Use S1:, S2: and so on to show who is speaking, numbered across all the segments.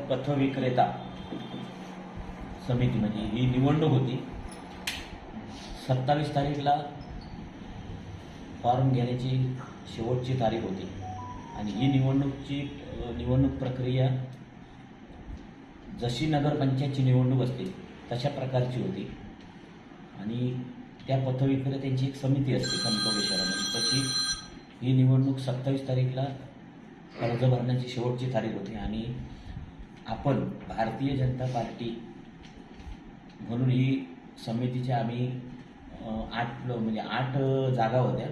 S1: पथविक्रेता समिती म्हणजे ही निवडणूक होती. सत्तावीस तारीखला फॉर्म घेण्याची शेवटची तारीख होती. आणि ही निवडणूकची निवडणूक प्रक्रिया जशी नगरपंचायतची निवडणूक असते तशा प्रकारची होती. आणि त्या पथविक्रेत्यांची एक समिती असते कणकवली शहरामध्ये. तशी ही निवडणूक सत्तावीस तारीखला अर्ज भरण्याची शेवटची तारीख होती. आणि आपण भारतीय जनता पार्टी म्हणून ही समितीच्या आम्ही आठ म्हणजे आठ जागा होत्या.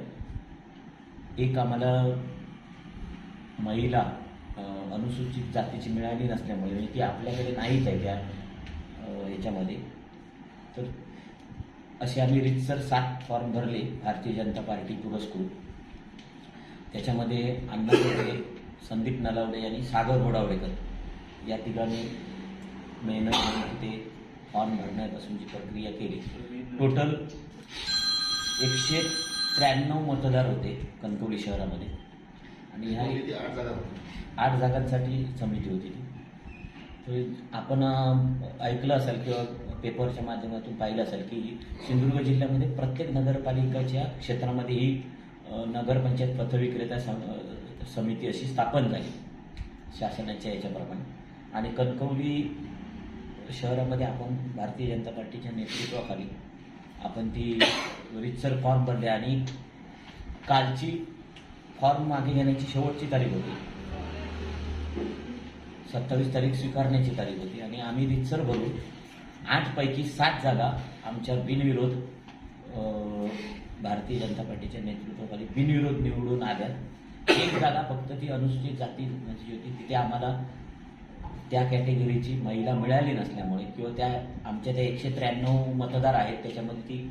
S1: एक आम्हाला महिला अनुसूचित जातीची मिळाली नसल्यामुळे म्हणजे ती आपल्याकडे नाहीच आहे त्या याच्यामध्ये. तर असे आम्ही रितसर सात फॉर्म भरले भारतीय जनता पार्टी पुरस्कृत. त्याच्यामध्ये अण्णा संदीप नलावडे आणि सागर घोडावडेकर या तिघांनी मेहनत ते फॉर्म भरण्यापासूनची प्रक्रिया केली. टोटल एकशे त्र्याण्णव मतदार होते कणकवली शहरामध्ये. आणि ह्या
S2: आठ
S1: जागांसाठी समिती होती ती. आपण ऐकलं असेल किंवा पेपरच्या माध्यमातून पाहिलं असेल की सिंधुदुर्ग जिल्ह्यामध्ये प्रत्येक नगरपालिकाच्या क्षेत्रामध्ये ही नगरपंचायत पथविक्रेता समिती अशी स्थापन झाली. शासनाच्या याच्याप्रमाणे. आणि कणकवली शहरामध्ये आपण भारतीय जनता पार्टीच्या नेतृत्वाखाली आपण ती रितसर फॉर्म भरले आणि कालची फॉर्म मागे घेण्याची शेवटची तारीख होती. सत्तावीस तारीख स्वीकारण्याची तारीख होती आणि आम्ही रितसर भरून आठपैकी सात जागा आमच्या बिनविरोध भारतीय जनता पार्टीच्या नेतृत्वाखाली बिनविरोध निवडून आल्या एक जागा फक्त ती अनुसूचित जाती म्हणजे होती तिथे आम्हाला त्या कॅटेगरीची महिला मिळाली नसल्यामुळे किंवा त्या आमच्या त्या एकशे त्र्याण्णव मतदार आहेत त्याच्यामध्ये ती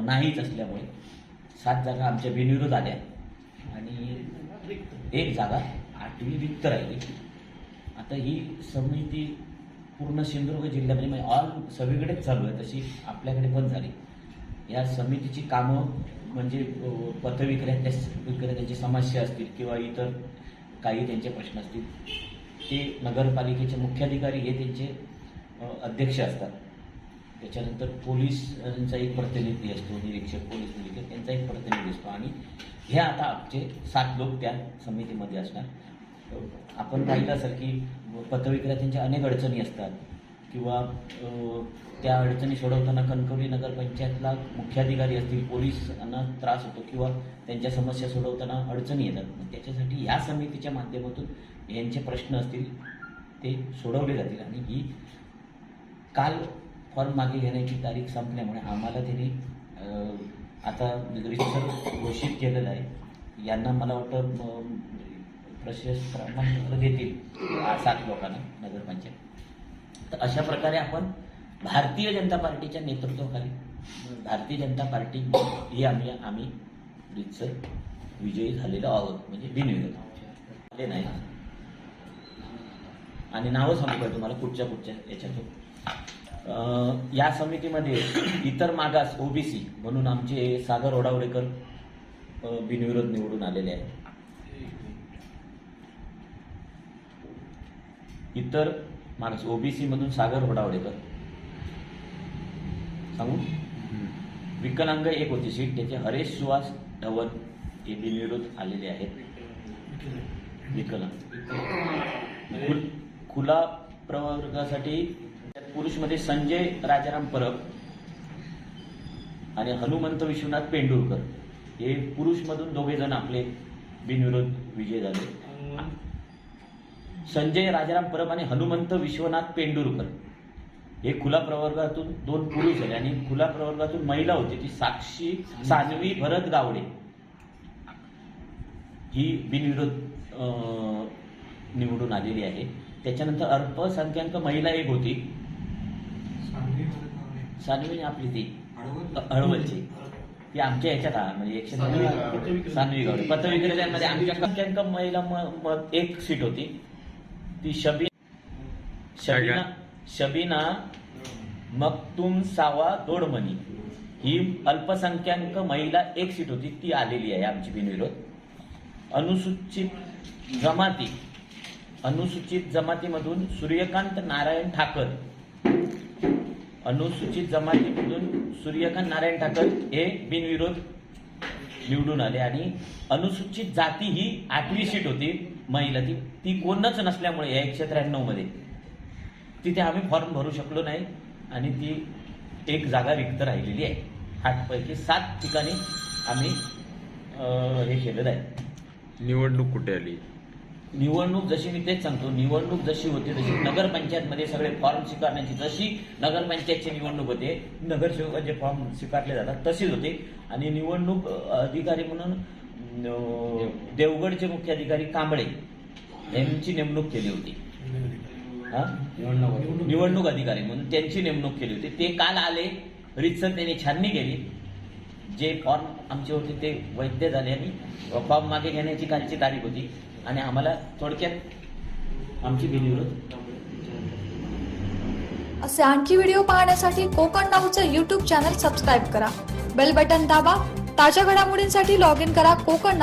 S1: नाहीच असल्यामुळे. सात जागा आमच्या बिनविरोध आल्या. आणि एक जागा आठवी रिक्त राहिली. आता ही समिती पूर्ण सिंधुदुर्ग जिल्ह्यामध्ये म्हणजे ऑल सगळीकडेच चालू आहे तशी आपल्याकडे पण झाली. या समितीची कामं म्हणजे पथविक्रेत्या विक्रेत्यांची समस्या असतील किंवा इतर काही त्यांचे प्रश्न असतील ते नगरपालिकेचे मुख्याधिकारी हे त्यांचे अध्यक्ष असतात. त्याच्यानंतर पोलिसांचा एक प्रतिनिधी असतो निरीक्षक पोलीस निरीक्षक त्यांचा एक प्रतिनिधी असतो. आणि हे आता आमचे सात लोक त्या समितीमध्ये असणार. आपण पाहिलं असेल की पत्रविक्रेत्यांच्या अनेक अडचणी असतात. किंवा त्या अडचणी सोडवताना कणकवली नगरपंचायतला मुख्याधिकारी असतील पोलिसांना त्रास होतो किंवा त्यांच्या समस्या सोडवताना अडचणी येतात. त्याच्यासाठी या समितीच्या माध्यमातून यांचे प्रश्न असतील ते सोडवले जातील. आणि ही काल फॉर्म मागे घेण्याची तारीख संपल्यामुळे आम्हाला त्यांनी आता रितसर घोषित केलेलं आहे. यांना मला वाटतं म्हणजे प्रशस्त प्रमाणपत्र देतील सात लोकांना नगरपंचायत. तर अशा प्रकारे आपण भारतीय जनता पार्टीच्या नेतृत्वाखाली भारतीय जनता पार्टी ही आम्ही आम्ही रितसर विजयी झालेलो आहोत म्हणजे बिनविरोध आले नाही. आणि नावं सांगतोय तुम्हाला कुठच्या कुठच्या याच्यातून? या समितीमध्ये इतर मागास ओबीसी म्हणून आमचे सागर ओडावडेकर बिनविरोध निवडून आलेले आहेत. इतर मागास ओबीसी मधून सागर ओडावडेकर सांगू? विकलांग एक होती सीट. त्याचे हरेश सुहास धवन हे बिनविरोध आलेले आहेत. विकलांग. खुल- खुला प्रवर्गासाठी पुरुषमध्ये संजय राजाराम परब आणि हनुमंत विश्वनाथ पेंडुरकर हे पुरुषमधून दोघे जण आपले बिनविरोध विजय झाले. संजय राजाराम परब आणि हनुमंत विश्वनाथ पेंडुरकर. हे खुला प्रवर्गातून दोन पुरुष झाले आणि खुला प्रवर्गातून महिला होती ती साक्षी सानवी भरत गावडे. ही बिनविरोध निवडून आलेली आहे. त्याच्यानंतर अल्पसंख्याक महिला एक होती. सानवी आपली ती. हळवलची. ती आमच्या ह्याच्यात म्हणजे एकशे
S2: सानवी गावडे.
S1: पत्रविक्रेत्यांमध्ये आमच्या संख्याक महिला एक सीट होती. ती शबी शबीना शबीना मक्तुम सावा दोडमणी. ही अल्पसंख्याक महिला एक सीट होती ती आलेली आहे आमची बिनविरोध. अनुसूचित जमाती. अनुसूचित जमातीमधून सूर्यकांत नारायण ठाकर. अनुसूचित जमातीमधून सूर्यकांत नारायण ठाकर हे बिनविरोध निवडून आले आणि अनुसूचित जाती ही आठवी सीट होती. महिला ती ती कोणच नसल्यामुळे या एकशे त्र्याण्णवमध्ये. तिथे आम्ही फॉर्म भरू शकलो नाही आणि ती एक जागा रिक्त राहिलेली आहे. आठपैकी सात ठिकाणी आम्ही हे केलेलं आहे.
S3: निवडणूक कुठे आली?
S1: निवडणूक जशी मी तेच सांगतो निवडणूक जशी होती तशी नगरपंचायतमध्ये सगळे फॉर्म स्वीकारण्याची जशी नगरपंचायतची निवडणूक होते नगरसेवकाचे फॉर्म स्वीकारले जातात तशीच होते. आणि निवडणूक अधिकारी म्हणून देवगडचे मुख्य अधिकारी कांबळे यांची नेमणूक केली होती. हा? निवडणूक. अधिकारी म्हणून त्यांची नेमणूक केली होती. ते काल आले रितसर त्यांनी छाननी केली. जे फॉर्म आमचे होते ते वैध झाले आणि फॉर्म मागे घेण्याची कालची तारीख होती. आणि आम्हाला थोडक्यात आमची बिनविरोध
S4: असे आणखी व्हिडिओ पाहण्यासाठी कोकण नाऊचं यूट्यूब चॅनल सबस्क्राईब करा. बेल बटन दाबा. ताज्या घडामोडींसाठी लॉग इन करा. कोकण